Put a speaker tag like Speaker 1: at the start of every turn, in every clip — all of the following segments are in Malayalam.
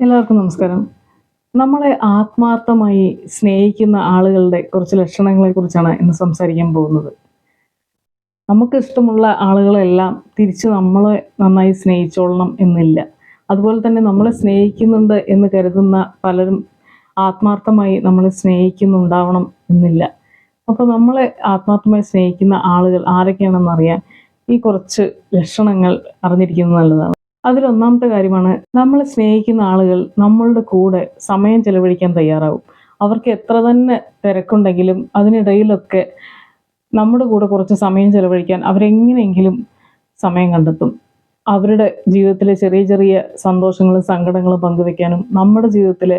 Speaker 1: എല്ലാവർക്കും നമസ്കാരം. നമ്മളെ ആത്മാർത്ഥമായി സ്നേഹിക്കുന്ന ആളുകളുടെ കുറച്ച് ലക്ഷണങ്ങളെ കുറിച്ചാണ് ഇന്ന് സംസാരിക്കാൻ പോകുന്നത്. നമുക്ക് ഇഷ്ടമുള്ള ആളുകളെല്ലാം തിരിച്ച് നമ്മളെ നന്നായി സ്നേഹിച്ചോളണം എന്നില്ല. അതുപോലെ തന്നെ നമ്മളെ സ്നേഹിക്കുന്നുണ്ട് എന്ന് കരുതുന്ന പലരും ആത്മാർത്ഥമായി നമ്മളെ സ്നേഹിക്കുന്നുണ്ടാവണം എന്നില്ല. അപ്പോൾ നമ്മളെ ആത്മാർത്ഥമായി സ്നേഹിക്കുന്ന ആളുകൾ ആരൊക്കെയാണെന്ന് അറിയാൻ ഈ കുറച്ച് ലക്ഷണങ്ങൾ അറിഞ്ഞിരിക്കുന്നത് നല്ലതാണ്. അതിലൊന്നാമത്തെ കാര്യമാണ് നമ്മൾ സ്നേഹിക്കുന്ന ആളുകൾ നമ്മളുടെ കൂടെ സമയം ചെലവഴിക്കാൻ തയ്യാറാവും. അവർക്ക് എത്ര തന്നെ തിരക്കുണ്ടെങ്കിലും അതിനിടയിലൊക്കെ നമ്മുടെ കൂടെ കുറച്ച് സമയം ചെലവഴിക്കാൻ അവരെങ്ങനെയെങ്കിലും സമയം കണ്ടെത്തും. അവരുടെ ജീവിതത്തിലെ ചെറിയ ചെറിയ സന്തോഷങ്ങളും സങ്കടങ്ങളും പങ്കുവെക്കാനും നമ്മുടെ ജീവിതത്തിൽ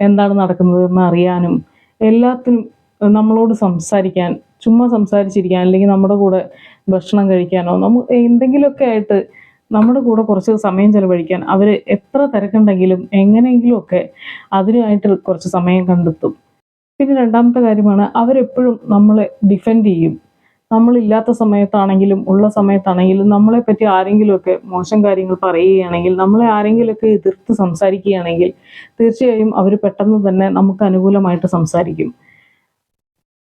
Speaker 1: എന്താണ് നടക്കുന്നതെന്ന് അറിയാനും എല്ലാത്തിനും നമ്മളോട് സംസാരിക്കാൻ ചുമ്മാ സംസാരിച്ചിരിക്കാൻ അല്ലെങ്കിൽ നമ്മുടെ കൂടെ ഭക്ഷണം കഴിക്കാനോ നമുക്ക് എന്തെങ്കിലുമൊക്കെ ആയിട്ട് നമ്മുടെ കൂടെ കുറച്ച് സമയം ചെലവഴിക്കാൻ അവർ എത്ര തിരക്കുണ്ടെങ്കിലും എങ്ങനെയെങ്കിലും ഒക്കെ അതിനായിട്ട് കുറച്ച് സമയം കണ്ടെത്തും. പിന്നെ രണ്ടാമത്തെ കാര്യമാണ് അവരെപ്പോഴും നമ്മളെ ഡിഫെൻഡ് ചെയ്യും. നമ്മളില്ലാത്ത സമയത്താണെങ്കിലും ഉള്ള സമയത്താണെങ്കിലും നമ്മളെ പറ്റി ആരെങ്കിലുമൊക്കെ മോശം കാര്യങ്ങൾ പറയുകയാണെങ്കിൽ നമ്മളെ ആരെങ്കിലുമൊക്കെ എതിർത്ത് സംസാരിക്കുകയാണെങ്കിൽ തീർച്ചയായും അവർ പെട്ടെന്ന് തന്നെ നമുക്ക് അനുകൂലമായിട്ട് സംസാരിക്കും.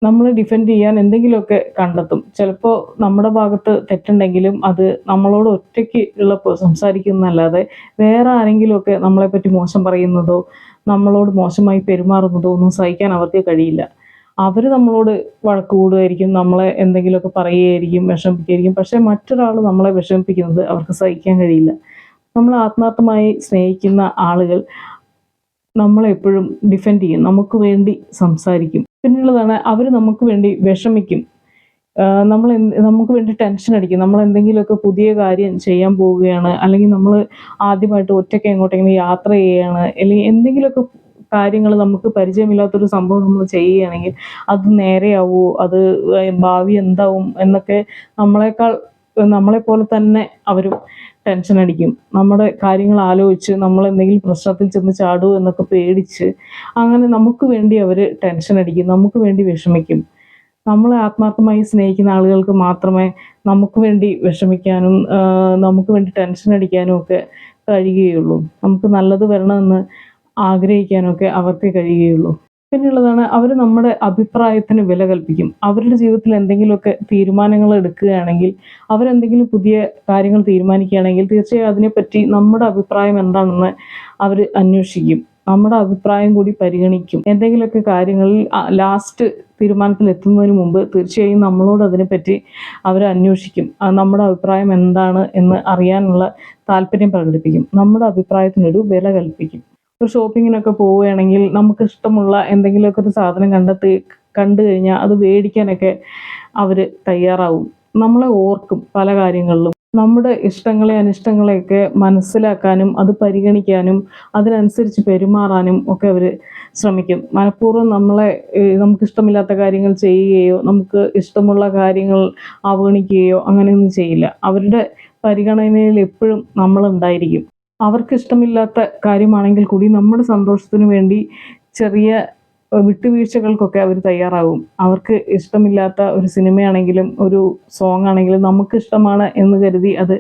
Speaker 1: നമ്മളെ ഡിഫെൻഡ് ചെയ്യാൻ എന്തെങ്കിലുമൊക്കെ കണ്ടെത്തും. ചിലപ്പോൾ നമ്മുടെ ഭാഗത്ത് തെറ്റുണ്ടെങ്കിലും അത് നമ്മളോട് ഒറ്റയ്ക്ക് ഉള്ള സംസാരിക്കുന്നതല്ലാതെ വേറെ ആരെങ്കിലുമൊക്കെ നമ്മളെപ്പറ്റി മോശം പറയുന്നതോ നമ്മളോട് മോശമായി പെരുമാറുന്നതോ ഒന്നും സഹിക്കാൻ അവർക്ക് കഴിയില്ല. അവർ നമ്മളോട് വഴക്ക് കൂടുമായിരിക്കും നമ്മളെ എന്തെങ്കിലുമൊക്കെ പറയുകയായിരിക്കും വിഷമിപ്പിക്കുകയായിരിക്കും. പക്ഷേ മറ്റൊരാൾ നമ്മളെ വിഷമിപ്പിക്കുന്നത് അവർക്ക് സഹിക്കാൻ കഴിയില്ല. നമ്മൾ ആത്മാർത്ഥമായി സ്നേഹിക്കുന്ന ആളുകൾ നമ്മളെപ്പോഴും ഡിഫെൻഡ് ചെയ്യും. നമുക്ക് വേണ്ടി സംസാരിക്കും. പിന്നെയുള്ളതാണ് അവർ നമുക്ക് വേണ്ടി വിഷമിക്കും. നമ്മൾ നമുക്ക് വേണ്ടി ടെൻഷൻ അടിക്കും. നമ്മൾ എന്തെങ്കിലുമൊക്കെ പുതിയ കാര്യം ചെയ്യാൻ പോവുകയാണ്. അല്ലെങ്കിൽ നമ്മൾ ആദ്യമായിട്ട് ഒറ്റയ്ക്ക് എങ്ങോട്ടെങ്കിലും യാത്ര ചെയ്യുകയാണ്. അല്ലെങ്കിൽ എന്തെങ്കിലുമൊക്കെ കാര്യങ്ങൾ നമുക്ക് പരിചയമില്ലാത്തൊരു സംഭവം നമ്മൾ ചെയ്യുകയാണെങ്കിൽ അത് നേരെയാവുമോ അത് ഭാവി എന്താവും? എന്നൊക്കെ നമ്മളെക്കാൾ നമ്മളെപ്പോലെ തന്നെ അവരും ടെൻഷൻ അടിക്കും. നമ്മുടെ കാര്യങ്ങൾ ആലോചിച്ച് നമ്മൾ എന്തെങ്കിലും പ്രശ്നത്തിൽ ചെന്ന് ചാടുമോ എന്നൊക്കെ പേടിച്ച് അങ്ങനെ നമുക്ക് വേണ്ടി അവർ ടെൻഷൻ അടിക്കും. നമുക്ക് വേണ്ടി വിഷമിക്കും. നമ്മളെ ആത്മാർത്ഥമായി സ്നേഹിക്കുന്ന ആളുകൾക്ക് മാത്രമേ നമുക്ക് വേണ്ടി വിഷമിക്കാനും നമുക്ക് വേണ്ടി ടെൻഷൻ അടിക്കാനും ഒക്കെ കഴിയുകയുള്ളൂ. നമുക്ക് നല്ലത് വരണമെന്ന് ആഗ്രഹിക്കാനൊക്കെ അവർക്ക് കഴിയുകയുള്ളൂ. പിന്നെയുള്ളതാണ് അവർ നമ്മുടെ അഭിപ്രായത്തിന് വില കൽപ്പിക്കും. അവരുടെ ജീവിതത്തിൽ എന്തെങ്കിലുമൊക്കെ തീരുമാനങ്ങൾ എടുക്കുകയാണെങ്കിൽ അവരെന്തെങ്കിലും പുതിയ കാര്യങ്ങൾ തീരുമാനിക്കുകയാണെങ്കിൽ തീർച്ചയായും അതിനെപ്പറ്റി നമ്മുടെ അഭിപ്രായം എന്താണെന്ന് അവർ അന്വേഷിക്കും. നമ്മുടെ അഭിപ്രായം കൂടി പരിഗണിക്കും. എന്തെങ്കിലുമൊക്കെ കാര്യങ്ങളിൽ ലാസ്റ്റ് തീരുമാനത്തിൽ എത്തുന്നതിന് മുമ്പ് തീർച്ചയായും നമ്മളോട് അതിനെപ്പറ്റി അവർ അന്വേഷിക്കും. നമ്മുടെ അഭിപ്രായം എന്താണ് എന്ന് അറിയാനുള്ള താല്പര്യം പ്രകടിപ്പിക്കും. നമ്മുടെ അഭിപ്രായത്തിനൊരു വില കൽപ്പിക്കും. ഒരു ഷോപ്പിങ്ങിനൊക്കെ പോവുകയാണെങ്കിൽ നമുക്ക് ഇഷ്ടമുള്ള എന്തെങ്കിലുമൊക്കെ ഒരു സാധനം കണ്ടെത്തി കണ്ടു കഴിഞ്ഞാൽ അത് മേടിക്കാനൊക്കെ അവർ തയ്യാറാവും. നമ്മളെ ഓർക്കും പല കാര്യങ്ങളിലും. നമ്മുടെ ഇഷ്ടങ്ങളെ അനിഷ്ടങ്ങളെയൊക്കെ മനസ്സിലാക്കാനും അത് പരിഗണിക്കാനും അതിനനുസരിച്ച് പെരുമാറാനും ഒക്കെ അവർ ശ്രമിക്കും. മനഃപൂർവം നമ്മളെ നമുക്ക് ഇഷ്ടമില്ലാത്ത കാര്യങ്ങൾ ചെയ്യുകയോ നമുക്ക് ഇഷ്ടമുള്ള കാര്യങ്ങൾ അവഗണിക്കുകയോ അങ്ങനെയൊന്നും ചെയ്യില്ല. അവരുടെ പരിഗണനയിൽ എപ്പോഴും നമ്മളുണ്ടായിരിക്കും. അവർക്ക് ഇഷ്ടമില്ലാത്ത കാര്യമാണെങ്കിൽ കൂടി നമ്മുടെ സന്തോഷത്തിന് വേണ്ടി ചെറിയ വിട്ടുവീഴ്ചകൾക്കൊക്കെ അവർ തയ്യാറാവും. അവർക്ക് ഇഷ്ടമില്ലാത്ത ഒരു സിനിമയാണെങ്കിലും ഒരു സോങ് ആണെങ്കിലും നമുക്ക് ഇഷ്ടമാണ് എന്ന് കരുതി അത്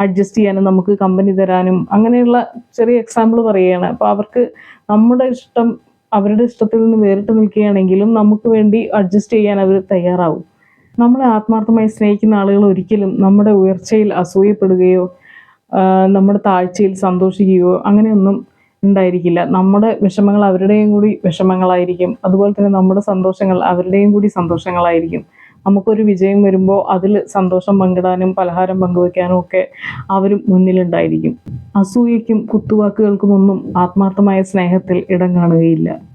Speaker 1: അഡ്ജസ്റ്റ് ചെയ്യാനും നമുക്ക് കമ്പനി തരാനും അങ്ങനെയുള്ള ചെറിയ എക്സാമ്പിൾ പറയുകയാണ്. അപ്പോൾ അവർക്ക് നമ്മുടെ ഇഷ്ടം അവരുടെ ഇഷ്ടത്തിൽ നിന്ന് വേറിട്ട് നിൽക്കുകയാണെങ്കിലും നമുക്ക് വേണ്ടി അഡ്ജസ്റ്റ് ചെയ്യാൻ അവർ തയ്യാറാവും. നമ്മളെ ആത്മാർത്ഥമായി സ്നേഹിക്കുന്ന ആളുകൾ ഒരിക്കലും നമ്മുടെ ഉയർച്ചയിൽ അസൂയപ്പെടുകയോ നമ്മുടെ താഴ്ചയിൽ സന്തോഷിക്കുകയോ അങ്ങനെയൊന്നും ഉണ്ടായിരിക്കില്ല. നമ്മുടെ വിഷമങ്ങൾ അവരുടെയും കൂടി വിഷമങ്ങളായിരിക്കും. അതുപോലെ തന്നെ നമ്മുടെ സന്തോഷങ്ങൾ അവരുടെയും കൂടി സന്തോഷങ്ങളായിരിക്കും. നമുക്കൊരു വിജയം വരുമ്പോൾ അതിൽ സന്തോഷം പങ്കിടാനും പലഹാരം പങ്കുവെക്കാനും ഒക്കെ അവരും മുന്നിലുണ്ടായിരിക്കും. അസൂയയ്ക്കും കുത്തുവാക്കുകൾക്കുമൊന്നും ആത്മാർത്ഥമായ സ്നേഹത്തിൽ ഇടം കാണുകയില്ല.